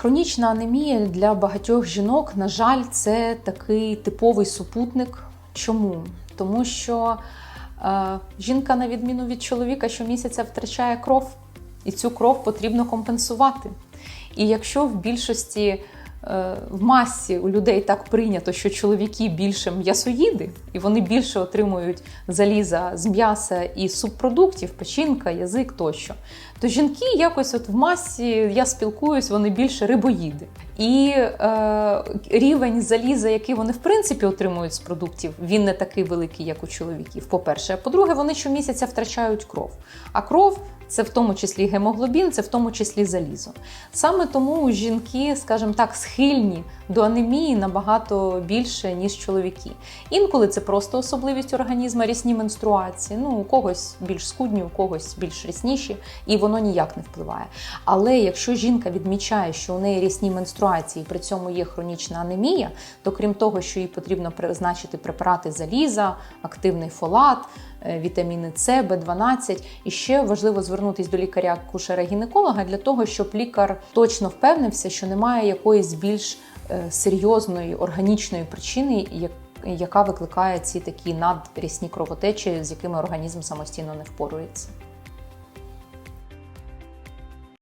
Хронічна анемія для багатьох жінок, на жаль, це такий типовий супутник. Чому? Тому що е, жінка, на відміну від чоловіка, щомісяця втрачає кров, і цю кров потрібно компенсувати. І якщо в більшості в масі у людей так прийнято, що чоловіки більше м'ясоїди, і вони більше отримують заліза з м'яса і субпродуктів, печінка, язик тощо, то жінки якось от в масі я спілкуюсь, вони більше рибоїди. І е, рівень заліза, який вони в принципі отримують з продуктів, він не такий великий, як у чоловіків. По-перше, а по-друге, вони щомісяця втрачають кров. А кров це в тому числі гемоглобін, це в тому числі залізо. Саме тому жінки, скажімо так, схильні до анемії набагато більше, ніж чоловіки. Інколи це просто особливість організму, рісні менструації. Ну, у когось більш скудні, у когось більш рісніші, і воно ніяк не впливає. Але якщо жінка відмічає, що у неї рісні менструації, при цьому є хронічна анемія, то крім того, що їй потрібно призначити препарати заліза, активний фолат, е, вітаміни С, Б12, і ще важливо звернутися до лікаря-кушера-гінеколога для того, щоб лікар точно впевнився, що немає якоїсь більш е, серйозної органічної причини, як- яка викликає ці такі надрісні кровотечі, з якими організм самостійно не впорується.